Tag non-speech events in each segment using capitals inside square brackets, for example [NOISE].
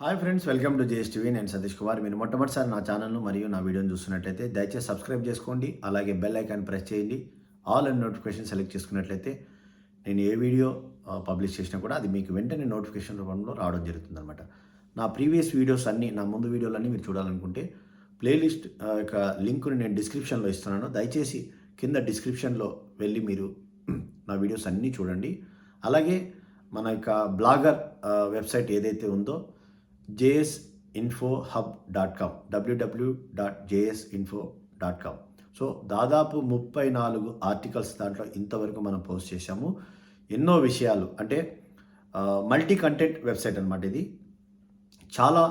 Hi friends welcome to TV నేను సతీష్ కుమార్. మీరు మొట్టమొదటిసారి నా ఛానల్ను మరియు నా వీడియోని చూస్తున్నట్లయితే దయచేసి సబ్స్క్రైబ్ చేసుకోండి అలాగే బెల్ ఐకాన్ ప్రెస్ చేయండి. ఆల్ అండ్ నోటిఫికేషన్ సెలెక్ట్ చేసుకున్నట్లయితే నేను ఏ వీడియో పబ్లిష్ చేసినా కూడా అది మీకు వెంటనే నోటిఫికేషన్ రూపంలో రావడం జరుగుతుందన్నమాట. నా ప్రీవియస్ వీడియోస్ అన్నీ నా ముందు వీడియోలన్నీ మీరు చూడాలనుకుంటే ప్లేలిస్ట్ యొక్క లింక్ని నేను డిస్క్రిప్షన్లో ఇస్తున్నాను. దయచేసి కింద డిస్క్రిప్షన్లో వెళ్ళి మీరు [CLEARS THROAT] నా వీడియోస్ అన్నీ చూడండి. అలాగే మన యొక్క బ్లాగర్ వెబ్సైట్ ఏదైతే ఉందో JS info hub dot com W W dot JS info dot com so దాదాపు ముప్పై నాలుగు ఆర్టికల్స్ దాంట్లో ఇంతవరకు మనం పోస్ట్ చేశాము. ఎన్నో విషయాలు అంటే మల్టీ కంటెంట్ వెబ్సైట్ అనమాట ఇది. చాలా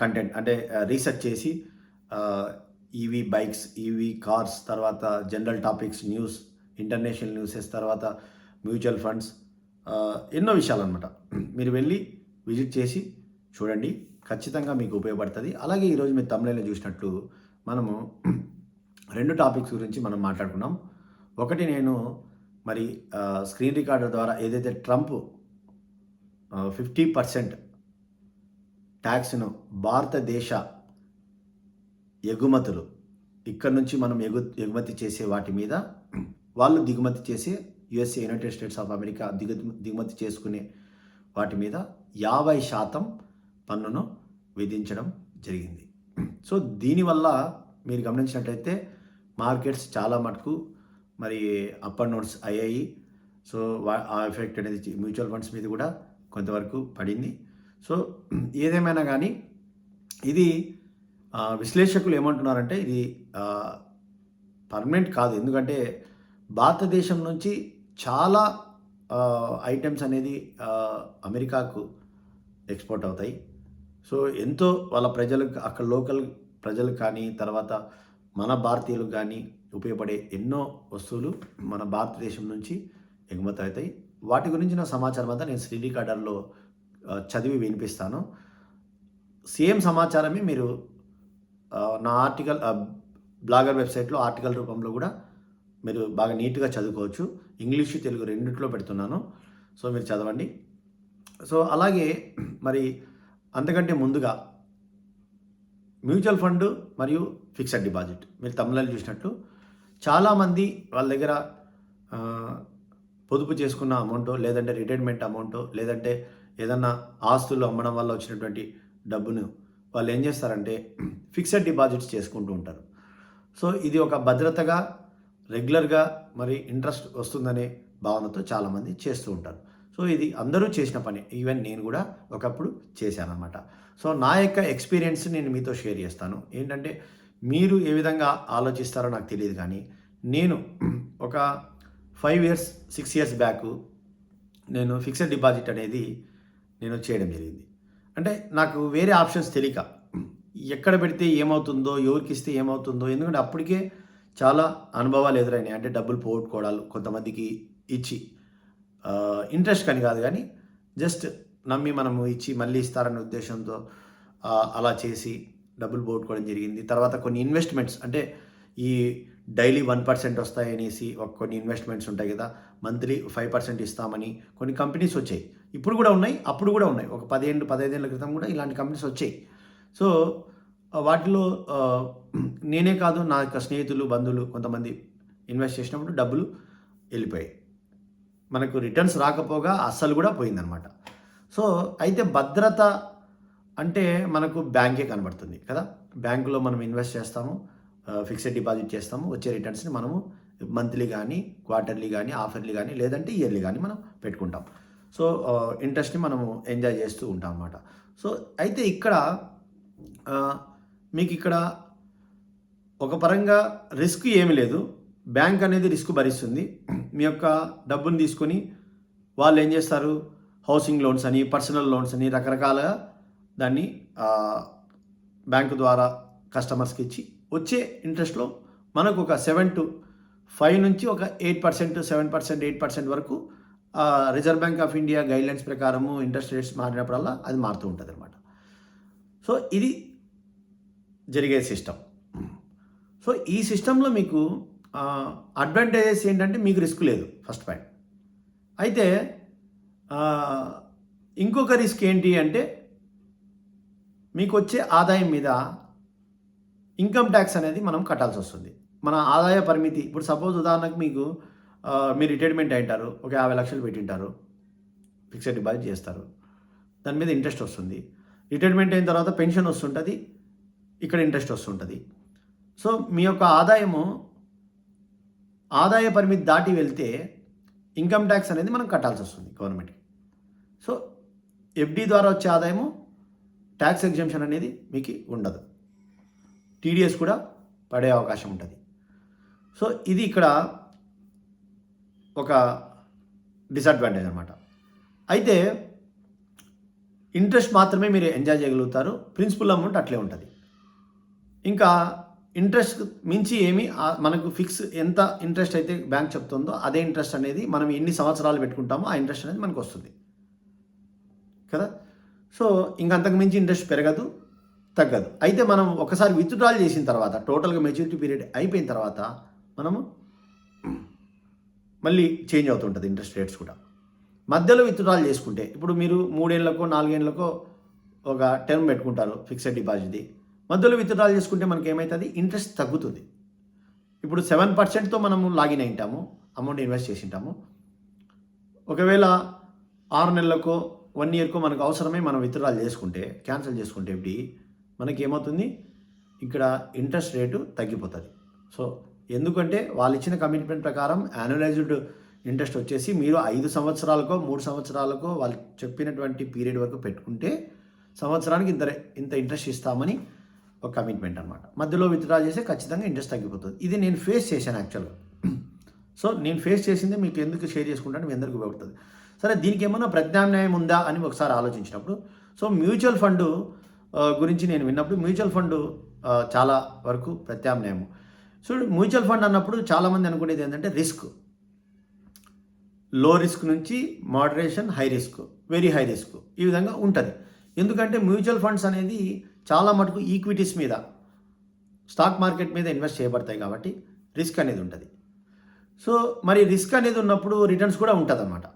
కంటెంట్ అంటే రీసెర్చ్ చేసి ఈవీ బైక్స్ ఈవీ కార్స్ తర్వాత general topics news international newses తర్వాత మ్యూచువల్ ఫండ్స్ ఎన్నో విషయాలు అనమాట మీరు వెళ్ళి విజిట్ చేసి చూడండి ఖచ్చితంగా మీకు ఉపయోగపడుతుంది. అలాగే ఈరోజు మీరు తమిళలో చూసినట్లు మనము [CLEARS THROAT] రెండు టాపిక్స్ గురించి మనం మాట్లాడుకున్నాం. ఒకటి నేను మరి స్క్రీన్ రికార్డర్ ద్వారా ఏదైతే ట్రంప్ ఫిఫ్టీ పర్సెంట్ ట్యాక్స్ను భారతదేశ ఎగుమతులు ఇక్కడ నుంచి మనం ఎగు ఎగుమతి చేసే వాటి మీద [CLEARS THROAT] వాళ్ళు దిగుమతి చేసే USA United States of America దిగు దిగుమతి చేసుకునే వాటి మీద యాభై శాతం పన్నును విధించడం జరిగింది. సో దీనివల్ల మీరు గమనించినట్లయితే మార్కెట్స్ చాలా మటుకు మరి అప్ అండ్ డౌన్స్ అయ్యాయి. సో ఆ ఎఫెక్ట్ అనేది మ్యూచువల్ ఫండ్స్ మీద కూడా కొంతవరకు పడింది. సో ఏదేమైనా కానీ ఇది విశ్లేషకులు ఏమంటున్నారంటే ఇది పర్మనెంట్ కాదు. ఎందుకంటే భారతదేశం నుంచి చాలా ఐటమ్స్ అనేది అమెరికాకు ఎక్స్పోర్ట్ అవుతాయి. సో ఎంతో వాళ్ళ ప్రజలకు అక్కడ లోకల్ ప్రజలు కానీ తర్వాత మన భారతీయులు కానీ ఉపయోగపడే ఎన్నో వస్తువులు మన భారతదేశం నుంచి ఎగుమతి అవుతాయి వాటి గురించిన సమాచారం అంతా నేను శ్రీరికార్డర్లో చదివి వినిపిస్తాను. సేమ్ సమాచారమే మీరు నా ఆర్టికల్ బ్లాగర్ వెబ్సైట్లో ఆర్టికల్ రూపంలో కూడా మీరు బాగా నీట్గా చదువుకోవచ్చు. ఇంగ్లీషు తెలుగు రెండిట్లో పెడుతున్నాను. సో మీరు చదవండి. సో అలాగే మరి అంతకంటే ముందుగా మ్యూచువల్ ఫండ్ మరియు ఫిక్స్డ్ డిపాజిట్. మీరు తమిళనాడు చూసినట్లు చాలామంది వాళ్ళ దగ్గర పొదుపు చేసుకున్న అమౌంట్ లేదంటే రిటైర్మెంట్ అమౌంట్ లేదంటే ఏదన్నా ఆస్తులు అమ్మడం వల్ల వచ్చినటువంటి డబ్బును వాళ్ళు ఏం చేస్తారంటే ఫిక్స్డ్ డిపాజిట్స్ చేసుకుంటూ ఉంటారు. సో ఇది ఒక భద్రతగా రెగ్యులర్గా మరి ఇంట్రెస్ట్ వస్తుందనే భావనతో చాలామంది చేస్తూ ఉంటారు. సో ఇది అందరూ చేసిన పని. ఈవెన్ నేను కూడా ఒకప్పుడు చేశానన్నమాట. సో నా యొక్క ఎక్స్పీరియన్స్ నేను మీతో షేర్ చేస్తాను. ఏంటంటే మీరు ఏ విధంగా ఆలోచిస్తారో నాకు తెలియదు కానీ నేను [CLEARS THROAT] ఒక five years six years back నేను ఫిక్స్డ్ డిపాజిట్ అనేది నేను చేయడం జరిగింది. అంటే నాకు వేరే ఆప్షన్స్ తెలియక ఎక్కడ పెడితే ఏమవుతుందో ఎవరికి ఇస్తే ఏమవుతుందో ఎందుకంటే అప్పటికే చాలా అనుభవాలు ఎదురైనాయి. అంటే డబ్బులు పోగొట్టుకోవడాలు కొంతమందికి ఇచ్చి ఇంట్రెస్ట్ కానీ కాదు కానీ జస్ట్ నమ్మి మనము ఇచ్చి మళ్ళీ ఇస్తారనే ఉద్దేశంతో అలా చేసి డబ్బులు పోగొట్టుకోవడం జరిగింది. తర్వాత కొన్ని ఇన్వెస్ట్మెంట్స్ అంటే ఈ డైలీ వన్ పర్సెంట్ వస్తాయనేసి ఒక కొన్ని ఇన్వెస్ట్మెంట్స్ ఉంటాయి కదా మంత్లీ ఫైవ్ పర్సెంట్ ఇస్తామని కొన్ని కంపెనీస్ వచ్చాయి. ఇప్పుడు కూడా ఉన్నాయి అప్పుడు కూడా ఉన్నాయి. ఒక పదిహేను పదహైదేళ్ళ క్రితం కూడా ఇలాంటి కంపెనీస్ వచ్చాయి. సో వాటిలో నేనే కాదు నా యొక్క స్నేహితులు బంధువులు కొంతమంది ఇన్వెస్ట్ చేసినప్పుడు డబ్బులు వెళ్ళిపోయాయి. మనకు రిటర్న్స్ రాకపోగా అస్సలు కూడా పోయిందనమాట. సో అయితే భద్రత అంటే మనకు బ్యాంకే కనబడుతుంది కదా. బ్యాంకులో మనం ఇన్వెస్ట్ చేస్తాము ఫిక్స్డ్ డిపాజిట్ చేస్తాము వచ్చే రిటర్న్స్ని మనము మంత్లీ కానీ క్వార్టర్లీ కానీ హాఫర్లీ కానీ లేదంటే ఇయర్లీ కానీ మనం పెట్టుకుంటాం. సో ఇంట్రెస్ట్ని మనము ఎంజాయ్ చేస్తూ ఉంటాం అన్నమాట. సో అయితే ఇక్కడ మీకు ఇక్కడ ఒక పరంగా రిస్క్ ఏమీ లేదు. బ్యాంక్ అనేది రిస్క్ భరిస్తుంది. మీ యొక్క డబ్బుని తీసుకొని వాళ్ళు ఏం చేస్తారు? హౌసింగ్ లోన్స్ అని పర్సనల్ లోన్స్ అని రకరకాలుగా దాన్ని బ్యాంకు ద్వారా కస్టమర్స్కి ఇచ్చి వచ్చే ఇంట్రెస్ట్లో మనకు ఒక సెవెన్ టు ఫైవ్ నుంచి ఒక eight percent seven percent eight percent వరకు Reserve Bank of India guidelines ప్రకారము ఇంట్రెస్ట్ రేట్స్ మారినప్పుడల్లా అది మారుతూ ఉంటుంది అనమాట సో ఇది జరిగే సిస్టమ్. సో ఈ సిస్టంలో మీకు అడ్వాంటేజెస్ ఏంటంటే మీకు రిస్క్ లేదు ఫస్ట్ పాయింట్ అయితే ఇంకొక రిస్క్ ఏంటి అంటే మీకు వచ్చే ఆదాయం మీద ఇన్కమ్ ట్యాక్స్ అనేది మనం కట్టాల్సి వస్తుంది. మన ఆదాయ పరిమితి ఇప్పుడు సపోజ్ ఉదాహరణకు మీకు మీరు రిటైర్మెంట్ అయింటారు ఒక యాభై లక్షలు పెట్టింటారు ఫిక్స్డ్ డిపాజిట్ చేస్తారు. దాని మీద ఇంట్రెస్ట్ వస్తుంది. రిటైర్మెంట్ అయిన తర్వాత పెన్షన్ వస్తుంటుంది ఇక్కడ ఇంట్రెస్ట్ వస్తుంటుంది. సో మీ యొక్క ఆదాయము ఆదాయ పరిమితి దాటి వెళ్తే ఇన్కమ్ ట్యాక్స్ అనేది మనం కట్టాల్సి వస్తుంది గవర్నమెంట్కి. సో ఎఫ్డి ద్వారా వచ్చే ఆదాయము ట్యాక్స్ ఎగ్జామ్షన్ అనేది మీకు ఉండదు. టీడీఎస్ కూడా పడే అవకాశం ఉంటుంది. సో ఇది ఇక్కడ ఒక డిసడ్వాంటేజ్ అనమాట అయితే ఇంట్రెస్ట్ మాత్రమే మీరు ఎంజాయ్ చేయగలుగుతారు ప్రిన్సిపల్ అమౌంట్ అట్లే ఉంటుంది. ఇంకా ఇంట్రెస్ట్ మించి ఏమి మనకు ఫిక్స్ ఎంత ఇంట్రెస్ట్ అయితే బ్యాంక్ చెప్తుందో అదే ఇంట్రెస్ట్ అనేది మనం ఎన్ని సంవత్సరాలు పెట్టుకుంటామో ఆ ఇంట్రెస్ట్ అనేది మనకు వస్తుంది. కదా? సో ఇంకంతకు మించి ఇంట్రెస్ట్ పెరగదు తగ్గదు. అయితే మనం ఒకసారి విత్డ్రాల్ చేసిన తర్వాత టోటల్గా మెచ్యూరిటీ పీరియడ్ అయిపోయిన తర్వాత మనము మళ్ళీ చేంజ్ అవుతుంటుంది ఇంట్రెస్ట్ రేట్స్ కూడా. మధ్యలో విత్డ్రాల్ చేసుకుంటే ఇప్పుడు మీరు మూడేళ్ళకో నాలుగేళ్ళకో ఒక టర్మ్ పెట్టుకుంటారు ఫిక్స్డ్ డిపాజిట్ది మధ్యలో విత్డ్రాల్ చేసుకుంటే మనకి ఏమవుతుంది ఇంట్రెస్ట్ తగ్గుతుంది. ఇప్పుడు సెవెన్ పర్సెంట్తో మనము లాగిన్ అయింటాము అమౌంట్ ఇన్వెస్ట్ చేసి ఉంటాము ఒకవేళ ఆరు నెలలకో వన్ ఇయర్కో మనకు అవసరమే మనం విత్డ్రాల్ చేసుకుంటే క్యాన్సిల్ చేసుకుంటే ఎఫ్డి మనకి ఏమవుతుంది? ఇక్కడ ఇంట్రెస్ట్ రేటు తగ్గిపోతుంది. సో ఎందుకంటే వాళ్ళు ఇచ్చిన కమిట్మెంట్ ప్రకారం యాన్యులైజ్డ్ ఇంట్రెస్ట్ వచ్చేసి మీరు ఐదు సంవత్సరాలకో మూడు సంవత్సరాలకో వాళ్ళు చెప్పినటువంటి పీరియడ్ వరకు పెట్టుకుంటే సంవత్సరానికి ఇంత ఇంత ఇంట్రెస్ట్ ఇస్తామని ఒక కమిట్మెంట్ అనమాట మధ్యలో విత్డ్రా చేస్తే ఖచ్చితంగా ఇంట్రెస్ట్ తగ్గిపోతుంది. ఇది నేను ఫేస్ చేశాను యాక్చువల్గా సో నేను ఫేస్ చేసింది మీకు ఎందుకు షేర్ చేసుకుంటాను మీ అందరికీ ఉపయోగపడుతుంది. సరే దీనికి ఏమైనా ప్రత్యామ్నాయం ఉందా అని ఒకసారి ఆలోచించినప్పుడు సో మ్యూచువల్ ఫండ్ గురించి నేను విన్నప్పుడు మ్యూచువల్ ఫండ్ uh, చాలా వరకు ప్రత్యామ్నాయం సో మ్యూచువల్ ఫండ్ అన్నప్పుడు చాలామంది అనుకునేది ఏంటంటే రిస్క్లో రిస్క్ నుంచి moderation high risk very high risk ఈ విధంగా ఉంటుంది. ఎందుకంటే మ్యూచువల్ ఫండ్స్ అనేది చాలా మటుకు ఈక్విటీస్ మీద స్టాక్ మార్కెట్ మీద ఇన్వెస్ట్ చేయబడతాయి కాబట్టి రిస్క్ అనేది ఉంటుంది. సో మరి రిస్క్ అనేది ఉన్నప్పుడు రిటర్న్స్ కూడా ఉంటుంది అనమాట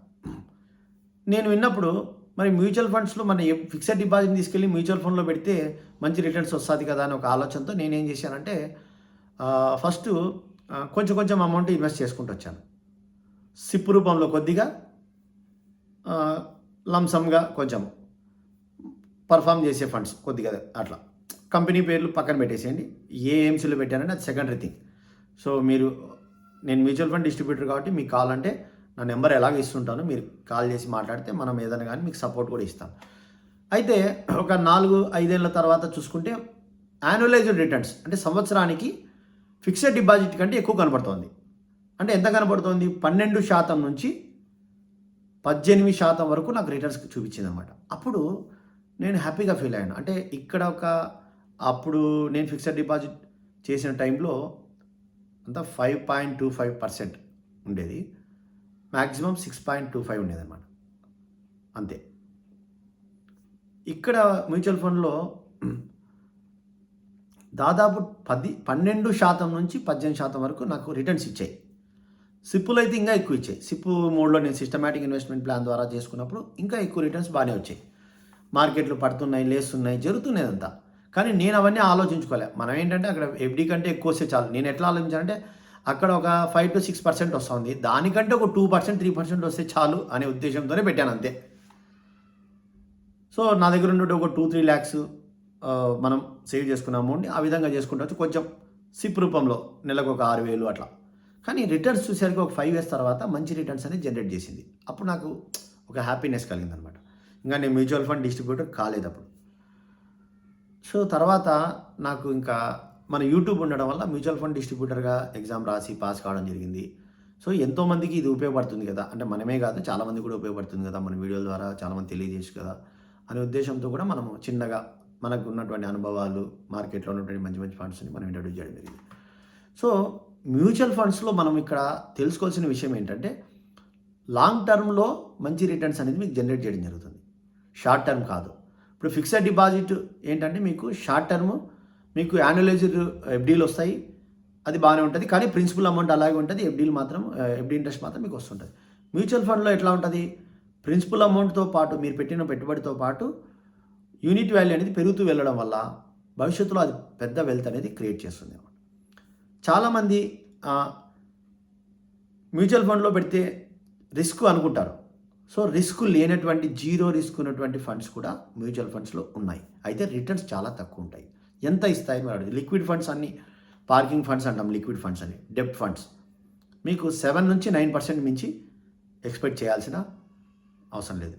నేను విన్నప్పుడు మరి మ్యూచువల్ ఫండ్స్లో మన ఫిక్స్డ్ డిపాజిట్ తీసుకెళ్ళి మ్యూచువల్ ఫండ్లో పెడితే మంచి రిటర్న్స్ వస్తుంది కదా అని ఒక ఆలోచనతో నేనేం చేశానంటే ఫస్ట్ కొంచెం కొంచెం అమౌంట్ ఇన్వెస్ట్ చేసుకుంటూ వచ్చాను. సిప్ రూపంలో కొద్దిగా లంసమ్గా కొంచెం. పర్ఫామ్ చేసే ఫండ్స్ కొద్దిగా అట్లా. కంపెనీ పేర్లు పక్కన పెట్టేసేయండి. ఏ ఎయిమ్స్లో పెట్టానంటే అది సెకండరీ థింగ్ సో మీరు నేను మ్యూచువల్ ఫండ్ డిస్ట్రిబ్యూటర్ కాబట్టి మీకు కావాలంటే నా నెంబర్ ఎలాగ ఇస్తుంటాను మీరు కాల్ చేసి మాట్లాడితే మనం ఏదైనా కానీ మీకు సపోర్ట్ కూడా ఇస్తాం. అయితే ఒక నాలుగు ఐదేళ్ళ తర్వాత చూసుకుంటే యాన్యువలైజ్డ్ రిటర్న్స్ అంటే సంవత్సరానికి ఫిక్స్డ్ డిపాజిట్ కంటే ఎక్కువ కనబడుతోంది. అంటే ఎంత కనబడుతోంది? పన్నెండు శాతం నుంచి పద్దెనిమిది శాతం వరకు నాకు రిటర్న్స్ చూపించింది అనమాట అప్పుడు నేను హ్యాపీగా ఫీల్ అయ్యాను. అంటే ఇక్కడ ఒక అప్పుడు నేను ఫిక్స్డ్ డిపాజిట్ చేసిన టైంలో అంతా five point two five percent ఉండేది. Maximum six point two five ఉండేదన్నమాట. అంతే. ఇక్కడ మ్యూచువల్ ఫండ్లో దాదాపు పది పన్నెండు శాతం నుంచి పద్దెనిమిది శాతం వరకు నాకు రిటర్న్స్ ఇచ్చాయి. సిప్పులు అయితే ఇంకా ఎక్కువ ఇచ్చాయి. సిప్పు మోడ్లో నేను సిస్టమేటిక్ ఇన్వెస్ట్మెంట్ ప్లాన్ ద్వారా చేసుకున్నప్పుడు ఇంకా ఎక్కువ రిటర్న్స్ బాగానే వచ్చాయి. మార్కెట్లు పడుతున్నాయి లేస్తున్నాయి జరుగుతున్నాయి అంతా కానీ నేను అవన్నీ ఆలోచించుకోలే. మనం ఏంటంటే అక్కడ ఎఫ్డీ కంటే ఎక్కువ వస్తే చాలు. నేను ఎట్లా ఆలోచించానంటే అక్కడ ఒక ఫైవ్ టు సిక్స్ పర్సెంట్ వస్తుంది. దానికంటే ఒక టూ పర్సెంట్ త్రీ పర్సెంట్ వస్తే చాలు అనే ఉద్దేశంతోనే పెట్టాను అంతే. సో నా దగ్గర ఉండే ఒక టూ త్రీ ల్యాక్స్ మనం సేవ్ చేసుకున్న అమౌంట్ని ఆ విధంగా చేసుకుంటూ కొంచెం సిప్ రూపంలో నెలకు ఒక ఆరు వేలు అట్లా. కానీ రిటర్న్స్ చూసేసరికి ఒక ఫైవ్ ఇయర్స్ తర్వాత మంచి రిటర్న్స్ అనేది జనరేట్ చేసింది. అప్పుడు నాకు ఒక హ్యాపీనెస్ కలిగిందనమాట ఇంకా నేను మ్యూచువల్ ఫండ్ డిస్ట్రిబ్యూటర్ కాలేదు అప్పుడు. సో తర్వాత నాకు ఇంకా మన యూట్యూబ్ ఉండడం వల్ల మ్యూచువల్ ఫండ్ డిస్ట్రిబ్యూటర్గా ఎగ్జామ్ రాసి పాస్ కావడం జరిగింది. సో ఎంతోమందికి ఇది ఉపయోగపడుతుంది కదా. అంటే మనమే కాదు చాలామంది కూడా ఉపయోగపడుతుంది కదా మన వీడియోల ద్వారా చాలామంది తెలియజేయచ్చు కదా అనే ఉద్దేశంతో కూడా మనం చిన్నగా మనకు ఉన్నటువంటి అనుభవాలు మార్కెట్లో ఉన్నటువంటి మంచి మంచి ఫండ్స్ని మనం ఇంట్రడ్యూస్ చేయడం జరిగింది. సో మ్యూచువల్ ఫండ్స్లో మనం ఇక్కడ తెలుసుకోవాల్సిన విషయం ఏంటంటే లాంగ్ టర్మ్లో మంచి రిటర్న్స్ అనేది మీకు జనరేట్ చేయడం జరుగుతుంది. షార్ట్ టర్మ్ కాదు. ఇప్పుడు ఫిక్స్డ్ డిపాజిట్ ఏంటంటే మీకు షార్ట్ టర్మ్ మీకు యాన్యులైజ్డ్ ఎఫ్డీలు వస్తాయి అది బాగానే ఉంటుంది. కానీ ప్రిన్సిపల్ అమౌంట్ అలాగే ఉంటుంది ఎఫ్డీలు మాత్రం ఎఫ్డీ ఇంట్రెస్ట్ మాత్రం మీకు వస్తుంటుంది. మ్యూచువల్ ఫండ్లో ఎట్లా ఉంటుంది? ప్రిన్సిపల్ అమౌంట్తో పాటు మీరు పెట్టిన పెట్టుబడితో పాటు యూనిట్ వాల్యూ అనేది పెరుగుతూ వెళ్ళడం వల్ల భవిష్యత్తులో అది పెద్ద వెల్త్ అనేది క్రియేట్ చేస్తుంది చాలామంది మ్యూచువల్ ఫండ్లో పెడితే రిస్క్ అనుకుంటారు. సో రిస్క్ లేనటువంటి జీరో రిస్క్ ఉన్నటువంటి ఫండ్స్ కూడా మ్యూచువల్ ఫండ్స్లో ఉన్నాయి. అయితే రిటర్న్స్ చాలా తక్కువ ఉంటాయి. ఎంత ఇస్తాయి మరి లిక్విడ్ ఫండ్స్ అన్ని పార్కింగ్ ఫండ్స్ అంటాం లిక్విడ్ ఫండ్స్ అని డెప్ట్ ఫండ్స్. మీకు సెవెన్ నుంచి నైన్ పర్సెంట్ మించి ఎక్స్పెక్ట్ చేయాల్సిన అవసరం లేదు.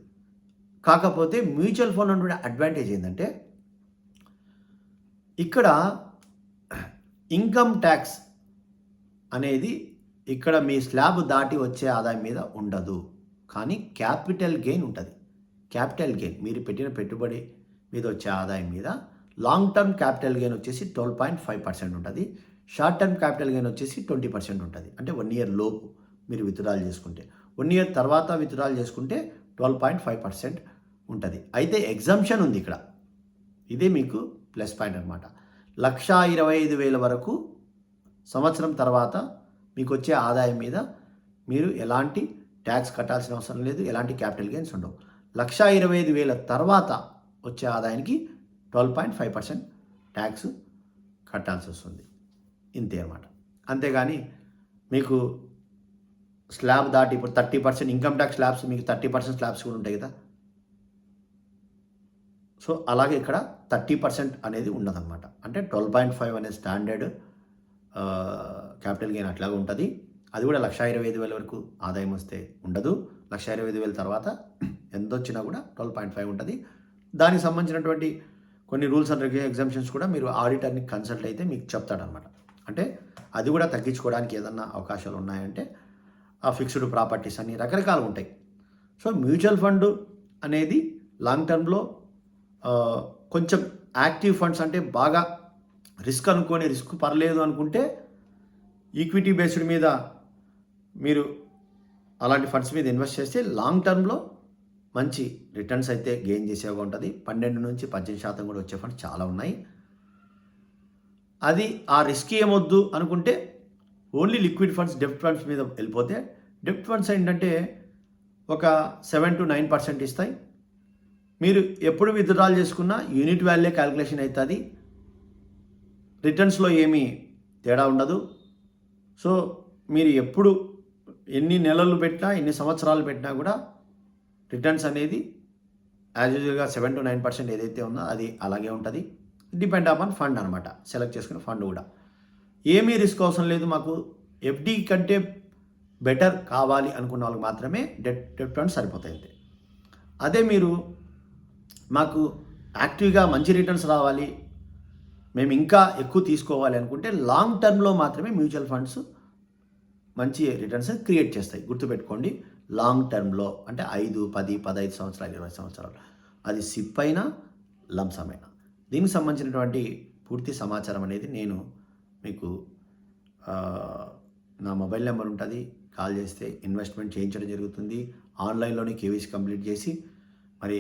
కాకపోతే మ్యూచువల్ ఫండ్ ఉన్నటువంటి అడ్వాంటేజ్ ఏంటంటే ఇక్కడ ఇన్కమ్ ట్యాక్స్ అనేది ఇక్కడ మీ స్లాబ్ దాటి వచ్చే ఆదాయం మీద ఉండదు. కానీ క్యాపిటల్ గెయిన్ ఉంటుంది. క్యాపిటల్ గెయిన్ మీరు పెట్టిన పెట్టుబడి మీద వచ్చే ఆదాయం మీద లాంగ్ టర్మ్ క్యాపిటల్ గెయిన్ వచ్చేసి ట్వెల్వ్ పాయింట్ ఫైవ్ పర్సెంట్ ఉంటుంది. షార్ట్ టర్మ్ క్యాపిటల్ గెయిన్ వచ్చేసి ట్వంటీ పర్సెంట్ ఉంటుంది. అంటే వన్ ఇయర్ లోపు మీరు విత్డ్రాల్ చేసుకుంటే. వన్ ఇయర్ తర్వాత విత్డ్రాల్ చేసుకుంటే ట్వెల్వ్ పాయింట్ ఫైవ్ పర్సెంట్ ఉంటుంది. అయితే ఎగ్జామ్షన్ ఉంది ఇక్కడ. ఇదే మీకు ప్లస్ పాయింట్ అనమాట లక్షా ఇరవై ఐదు వేల వరకు సంవత్సరం తర్వాత మీకు వచ్చే ఆదాయం మీద మీరు ఎలాంటి ట్యాక్స్ కట్టాల్సిన అవసరం లేదు ఎలాంటి క్యాపిటల్ గెయిన్స్ ఉండవు. లక్ష ఇరవై ఐదు వేల తర్వాత వచ్చే ఆదాయానికి twelve point five percent tax కట్టాల్సి వస్తుంది. ఇంతే అనమాట అంతేగాని మీకు స్లాబ్ దాటి ఇప్పుడు thirty percent income tax slabs మీకు థర్టీ పర్సెంట్ స్లాబ్స్ కూడా ఉంటాయి కదా. సో అలాగే ఇక్కడ థర్టీ పర్సెంట్ అనేది ఉండదన్నమాట. అంటే ట్వెల్వ్ పాయింట్ ఫైవ్ అనే స్టాండర్డ్ క్యాపిటల్ గెయిన్ అట్లాగే ఉంటుంది. అది కూడా లక్ష ఇరవై ఐదు వేల వరకు ఆదాయం వస్తే ఉండదు. లక్ష ఇరవై ఐదు వేల తర్వాత ఎంత వచ్చినా కూడా ట్వెల్వ్ పాయింట్ ఫైవ్ ఉంటుంది. దానికి సంబంధించినటువంటి కొన్ని రూల్స్ అండ్ రెగ్యులేషన్ ఎగ్జామ్షన్స్ కూడా మీరు ఆడిటర్ని కన్సల్ట్ అయితే మీకు చెప్తాడనమాట అంటే అది కూడా తగ్గించుకోవడానికి ఏదన్నా అవకాశాలు ఉన్నాయంటే ఆ ఫిక్స్డ్ ప్రాపర్టీస్ అన్ని రకరకాలు ఉంటాయి. సో మ్యూచువల్ ఫండ్ అనేది లాంగ్ టర్మ్లో కొంచెం యాక్టివ్ ఫండ్స్ అంటే బాగా రిస్క్ అనుకొని రిస్క్ పర్లేదు అనుకుంటే ఈక్విటీ బేస్డ్ మీద మీరు అలాంటి ఫండ్స్ మీద ఇన్వెస్ట్ చేస్తే లాంగ్ టర్మ్లో మంచి రిటర్న్స్ అయితే గెయిన్ చేసేగా ఉంటుంది. పన్నెండు నుంచి పద్దెనిమిది శాతం కూడా వచ్చే ఫండ్స్ చాలా ఉన్నాయి. అది ఆ రిస్క్ ఏమొద్దు అనుకుంటే ఓన్లీ లిక్విడ్ ఫండ్స్ డెప్ట్ ఫండ్స్ మీద వెళ్ళిపోతే డెప్ట్ ఫండ్స్ ఏంటంటే ఒక సెవెన్ టు నైన్ పర్సెంట్ ఇస్తాయి. మీరు ఎప్పుడు విత్డ్రాల్ చేసుకున్నా యూనిట్ వాల్యూ క్యాలిక్యులేషన్ అవుతుంది. రిటర్న్స్లో ఏమీ తేడా ఉండదు. సో మీరు ఎప్పుడు ఎన్ని నెలలు పెట్టినా ఎన్ని సంవత్సరాలు పెట్టినా కూడా రిటర్న్స్ అనేది యాజ్ యూజువల్గా సెవెన్ టు నైన్ పర్సెంట్ ఏదైతే ఉందో అది అలాగే ఉంటుంది. డిపెండ్ అపాన్ ఫండ్ అనమాట సెలెక్ట్ చేసుకున్న ఫండ్ కూడా. ఏమీ రిస్క్ అవసరం లేదు మాకు. ఎఫ్డి కంటే బెటర్ కావాలి అనుకున్న వాళ్ళకి మాత్రమే డెట్ డెట్ ఫండ్ సరిపోతాయి అంతే. అదే మీరు మాకు యాక్టివ్గా మంచి రిటర్న్స్ రావాలి. మేము ఇంకా ఎక్కువ తీసుకోవాలి అనుకుంటే లాంగ్ టర్మ్లో మాత్రమే మ్యూచువల్ ఫండ్స్ మంచి రిటర్న్స్ క్రియేట్ చేస్తాయి. గుర్తుపెట్టుకోండి లాంగ్ టర్మ్లో అంటే ఐదు పది పదహైదు సంవత్సరాలు ఇరవై సంవత్సరాలు. అది సిప్ అయినా లంసమ్ అయినా. దీనికి సంబంధించినటువంటి పూర్తి సమాచారం అనేది నేను మీకు నా మొబైల్ నెంబర్ ఉంటుంది. కాల్ చేస్తే ఇన్వెస్ట్మెంట్ చేయించడం జరుగుతుంది. ఆన్లైన్లోనే కేవీసీ కంప్లీట్ చేసి మరి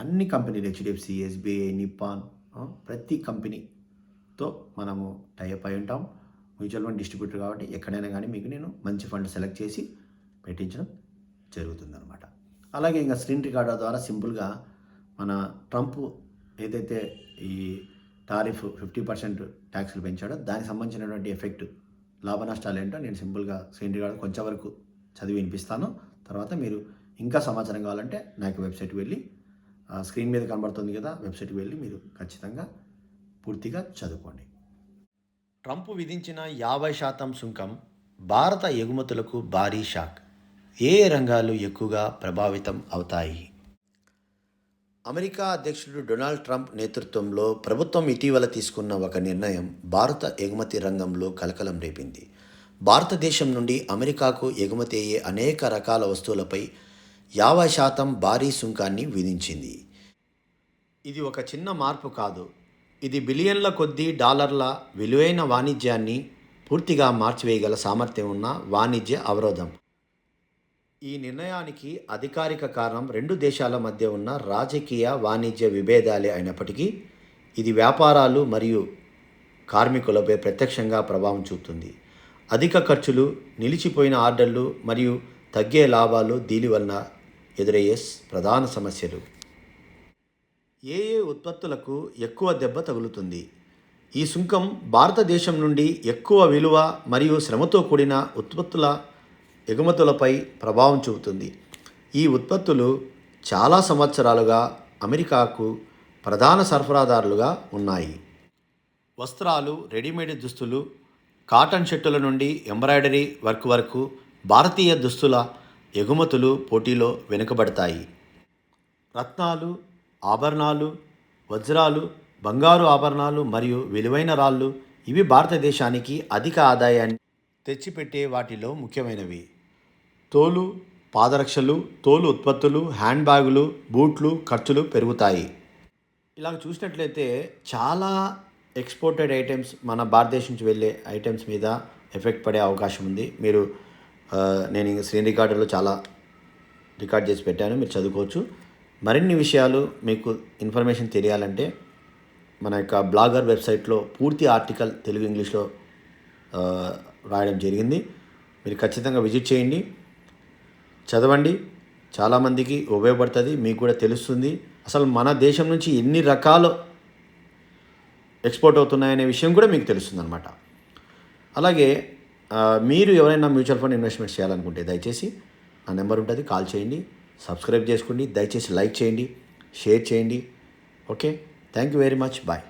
అన్ని కంపెనీలు హెచ్డిఎఫ్సి ఎస్బీఐ నిప్పాన్ ప్రతి కంపెనీతో మనము టైప్ అయి ఉంటాం. మ్యూచువల్ ఫండ్ డిస్ట్రిబ్యూటర్ కాబట్టి ఎక్కడైనా కానీ మీకు నేను మంచి ఫండ్ సెలెక్ట్ చేసి పెట్టించడం జరుగుతుందనమాట అలాగే ఇంకా స్క్రీన్ రికార్డర్ ద్వారా సింపుల్గా మన ట్రంప్ ఏదైతే ఈ టారిఫ్ ఫిఫ్టీ పర్సెంట్ ట్యాక్స్లు పెంచాడో దానికి సంబంధించినటువంటి ఎఫెక్ట్ లాభ నష్టాలు ఏంటో నేను సింపుల్గా స్క్రీన్ రికార్డర్ కొంచెం వరకు చదివి వినిపిస్తాను. తర్వాత మీరు ఇంకా సమాచారం కావాలంటే నాకు వెబ్సైట్కి వెళ్ళి ఆ స్క్రీన్ మీద కనబడుతుంది కదా వెబ్సైట్కి వెళ్ళి మీరు ఖచ్చితంగా పూర్తిగా చదువుకోండి. ట్రంప్ విధించిన యాభై శాతం సుంకం భారత ఎగుమతులకు భారీ షాక్. ఏ రంగాలు ఎక్కువగా ప్రభావితం అవుతాయి? అమెరికా అధ్యక్షుడు డొనాల్డ్ ట్రంప్ నేతృత్వంలో ప్రభుత్వం ఇటీవల తీసుకున్న ఒక నిర్ణయం భారత ఎగుమతి రంగంలో కలకలం రేపింది. భారతదేశం నుండి అమెరికాకు ఎగుమతి అయ్యే అనేక రకాల వస్తువులపై యాభై శాతం భారీ సుంకాన్ని విధించింది. ఇది ఒక చిన్న మార్పు కాదు. ఇది బిలియన్ల కొద్దీ డాలర్ల విలువైన వాణిజ్యాన్ని పూర్తిగా మార్చివేయగల సామర్థ్యం ఉన్న వాణిజ్య అవరోధం. ఈ నిర్ణయానికి అధికారిక కారణం రెండు దేశాల మధ్య ఉన్న రాజకీయ వాణిజ్య విభేదాలే అయినప్పటికీ ఇది వ్యాపారాలు మరియు కార్మికులపై ప్రత్యక్షంగా ప్రభావం చూపుతుంది. అధిక ఖర్చులు నిలిచిపోయిన ఆర్డర్లు మరియు తగ్గే లాభాలు దీని వలన ఎదురయ్యే ప్రధాన సమస్యలు. ఏ ఏ ఉత్పత్తులకు ఎక్కువ దెబ్బ తగులుతుంది? ఈ సుంకం భారతదేశం నుండి ఎక్కువ విలువ మరియు శ్రమతో కూడిన ఉత్పత్తుల ఎగుమతులపై ప్రభావం చూపుతుంది. ఈ ఉత్పత్తులు చాలా సంవత్సరాలుగా అమెరికాకు ప్రధాన సరఫరాదారులుగా ఉన్నాయి. వస్త్రాలు రెడీమేడ్ దుస్తులు కాటన్ షర్టుల నుండి ఎంబ్రాయిడరీ వర్క్ వరకు భారతీయ దుస్తుల ఎగుమతులు పోటీలో వెనుకబడతాయి. రత్నాలు ఆభరణాలు వజ్రాలు బంగారు ఆభరణాలు మరియు విలువైన రాళ్ళు ఇవి భారతదేశానికి అధిక ఆదాయాన్ని తెచ్చిపెట్టే వాటిలో ముఖ్యమైనవి. తోలు పాదరక్షలు తోలు ఉత్పత్తులు హ్యాండ్ బ్యాగులు బూట్లు ఖర్చులు పెరుగుతాయి. ఇలా చూసినట్లయితే చాలా ఎక్స్పోర్టెడ్ ఐటమ్స్ మన భారతదేశం నుంచి వెళ్ళే ఐటమ్స్ మీద ఎఫెక్ట్ పడే అవకాశం ఉంది. మీరు నేను ఇంక స్క్రీన్ రికార్డర్లో చాలా రికార్డ్ చేసి పెట్టాను. మీరు చదువుకోవచ్చు. మరిన్ని విషయాలు మీకు ఇన్ఫర్మేషన్ తెలియాలంటే మన యొక్క బ్లాగర్ వెబ్సైట్లో పూర్తి ఆర్టికల్ తెలుగు ఇంగ్లీష్లో రాయడం జరిగింది. మీరు ఖచ్చితంగా విజిట్ చేయండి. చదవండి. చాలామందికి ఉపయోగపడుతుంది. మీకు కూడా తెలుస్తుంది. అసలు మన దేశం నుంచి ఎన్ని రకాలు ఎక్స్పోర్ట్ అవుతున్నాయనే విషయం కూడా మీకు తెలుస్తుంది అనమాట అలాగే మీరు ఎవరైనా మ్యూచువల్ ఫండ్ ఇన్వెస్ట్మెంట్స్ చేయాలనుకుంటే దయచేసి నా నెంబర్ ఉంటుంది. కాల్ చేయండి. సబ్స్క్రైబ్ చేసుకోండి దయచేసి లైక్ చేయండి షేర్ చేయండి. Okay? Thank you very much. Bye.